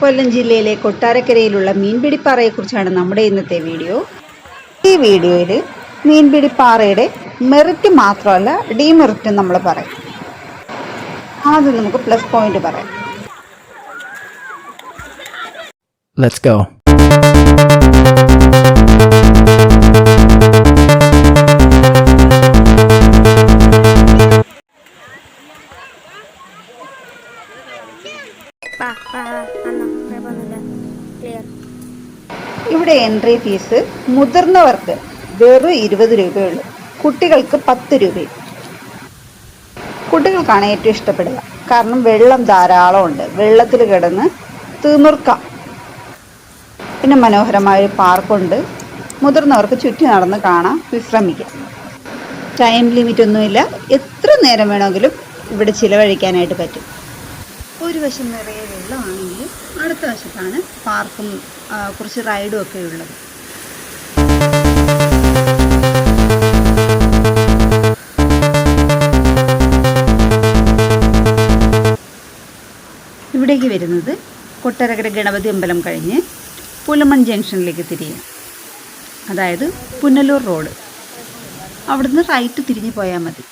കൊല്ലം ജില്ലയിലെ കൊട്ടാരക്കരയിലുള്ള മീൻപിടിപ്പാറയെക്കുറിച്ചാണ് നമ്മുടെ ഇന്നത്തെ വീഡിയോ. ഈ വീഡിയോയിൽ മീൻപിടിപ്പാറയുടെ മെറിറ്റ് മാത്രമല്ല ഡിമെറിറ്റും നമ്മൾ പറയും. ആദ്യം നമുക്ക് പ്ലസ് പോയിന്റ് പറയാം. Let's go. ക്ലിയർ ഇവിടെ എൻട്രി ഫീസ് മുതിർന്നവർക്ക് വെറും ഇരുപത് രൂപയുള്ളൂ കുട്ടികൾക്ക് പത്ത് രൂപയും. കുട്ടികൾക്കാണ് ഏറ്റവും ഇഷ്ടപ്പെടുക. കാരണം വെള്ളം ധാരാളം ഉണ്ട്. വെള്ളത്തിൽ കിടന്ന് തീർക്കാം. പിന്നെ മനോഹരമായ ഒരു പാർക്കുണ്ട്. മുതിർന്നവർക്ക് ചുറ്റി നടന്ന് കാണാം വിശ്രമിക്കാം. ടൈം ലിമിറ്റ് ഒന്നുമില്ല. എത്ര നേരം വേണമെങ്കിലും ഇവിടെ ചിലവഴിക്കാനായിട്ട് പറ്റും. ഒരു വശം നിറയെ വെള്ളമാണെങ്കിൽ അടുത്ത വശത്താണ് പാർക്കും കുറച്ച് റൈഡും ഒക്കെ ഉള്ളത്. ഇവിടേക്ക് വരുന്നത് കൊട്ടരകര ഗണപതി അമ്പലം കഴിഞ്ഞ് പുലമൺ ജംഗ്ഷനിലേക്ക് തിരിയാം അതായത് പുനലൂർ റോഡ്. അവിടുന്ന് റൈറ്റ് തിരിഞ്ഞു പോയാൽ മതി.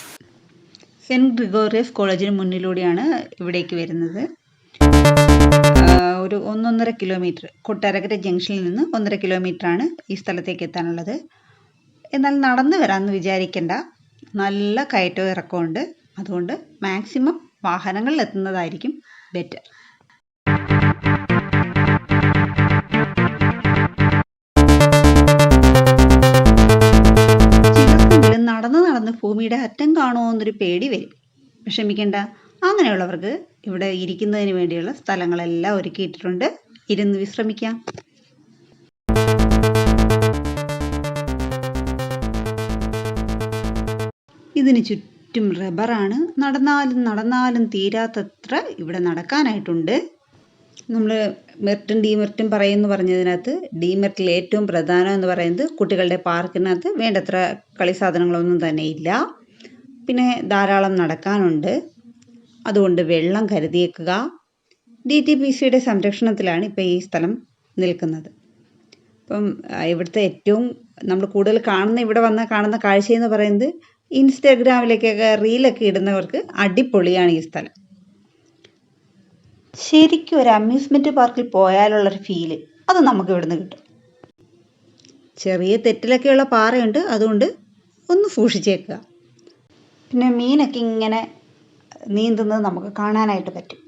സെന്റ് ഗ്രിഗോറിയസ് കോളേജിന് മുന്നിലൂടെയാണ് ഇവിടേക്ക് വരുന്നത്. ഒരു ഒന്നൊന്നര കിലോമീറ്റർ കൊട്ടാരക്കര ജംഗ്ഷനിൽ നിന്ന് ഒന്നര കിലോമീറ്ററാണ് ഈ സ്ഥലത്തേക്ക് എത്താനുള്ളത്. എന്നാൽ നടന്നു വരാമെന്ന് വിചാരിക്കേണ്ട. നല്ല കയറ്റവും ഇറക്കമുണ്ട് അതുകൊണ്ട് മാക്സിമം വാഹനങ്ങളിൽ എത്തുന്നതായിരിക്കും ബെറ്റർ. ഭൂമിയുടെ അറ്റം കാണുമോ എന്നൊരു പേടി വരും. വിഷമിക്കേണ്ട. അങ്ങനെയുള്ളവർക്ക് ഇവിടെ ഇരിക്കുന്നതിന് വേണ്ടിയുള്ള സ്ഥലങ്ങളെല്ലാം ഒരുക്കിയിട്ടിട്ടുണ്ട് ഇരുന്ന് വിശ്രമിക്കാം. ഇതിന് ചുറ്റും റബ്ബറാണ്. നടന്നാലും നടന്നാലും തീരാത്തത്ര ഇവിടെ നടക്കാനായിട്ടുണ്ട്. നമ്മൾ മെറിറ്റും ഡീമെറിറ്റും പറയുമെന്ന് പറഞ്ഞതിനകത്ത് ഡീമെറിറ്റിൽ ഏറ്റവും പ്രധാനം എന്ന് പറയുന്നത് കുട്ടികളുടെ പാർക്കിനകത്ത് വേണ്ടത്ര കളി സാധനങ്ങളൊന്നും തന്നെ ഇല്ല. പിന്നെ ധാരാളം നടക്കാനുണ്ട്. അതുകൊണ്ട് വെള്ളം കരുതിയേക്കുക. ഡി ടി പി സിയുടെ സംരക്ഷണത്തിലാണ് ഇപ്പോൾ ഈ സ്ഥലം നിൽക്കുന്നത്. ഇപ്പം ആ, ഇവിടുത്തെ ഏറ്റവും നമ്മൾ കൂടുതൽ കാണുന്ന ഇവിടെ വന്ന കാണുന്ന കാഴ്ചയെന്ന് പറയുന്നത് ഇൻസ്റ്റാഗ്രാമിലേക്കൊക്കെ റീലൊക്കെ ഇടുന്നവർക്ക് അടിപൊളിയാണ് ഈ സ്ഥലം. ശരിക്കും ഒരു അമ്യൂസ്മെന്റ് പാർക്കിൽ പോയാലുള്ളൊരു ഫീൽ അത് നമുക്ക് ഇവിടുന്ന് കിട്ടും. ചെറിയ തെറ്റിലൊക്കെയുള്ള പാറയുണ്ട് അതുകൊണ്ട് ഒന്ന് സൂക്ഷിച്ചേക്കുക. പിന്നെ മീനൊക്കെ ഇങ്ങനെ നീന്തുന്നത് നമുക്ക് കാണാനായിട്ട് പറ്റും.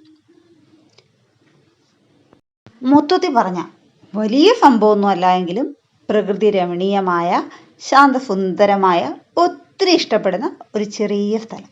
മൊത്തത്തിൽ പറഞ്ഞ വലിയ സംഭവമൊന്നും അല്ല എങ്കിലും പ്രകൃതി രമണീയമായ ശാന്തസുന്ദരമായ ഒത്തിരി ഇഷ്ടപ്പെടുന്ന ഒരു ചെറിയ സ്ഥലം.